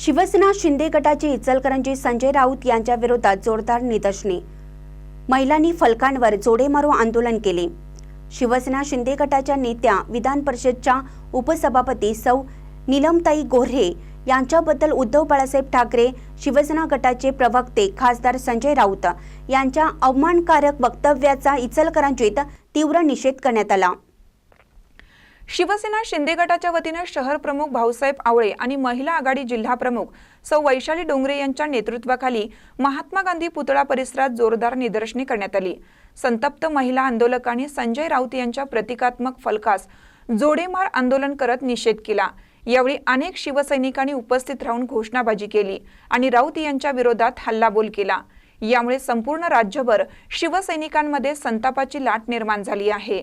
शिवसेना शिंदे गटाचे इचलकरंजी संजय राऊत यांच्या विरोधात जोरदार निदर्शने. महिलांनी फलकांवर जोडे मारो आंदोलन केले. शिवसेना शिंदे गटाच्या नेत्या विधान परिषदच्या उपसभापती सौ. नीलमताई गोऱ्हे यांच्याबद्दल उद्धव बाळासाहेब ठाकरे शिवसेना गटाचे प्रवक्ते खासदार संजय राऊत यांच्या अवमानकारक वक्तव्याचा इचलकरंजीत तीव्र निषेध करण्यात आला. शिवसेना शिंदे गटाच्या वतीनं शहर प्रमुख भाऊसाहेब आवळे आणि महिला आघाडी जिल्हा प्रमुख सौ वैशाली डोंगरे यांच्या नेतृत्वाखाली महात्मा गांधी पुतळा परिसरात जोरदार निदर्शने करण्यात आली. संतप्त महिला आंदोलकांनी संजय राऊत यांच्या प्रतिकात्मक फलकास जोडेमार आंदोलन करत निषेध केला. यावेळी अनेक शिवसैनिकांनी उपस्थित राहून घोषणाबाजी केली आणि राऊत यांच्या विरोधात हल्लाबोल केला. यामुळे संपूर्ण राज्यभर शिवसैनिकांमध्ये संतापाची लाट निर्माण झाली आहे.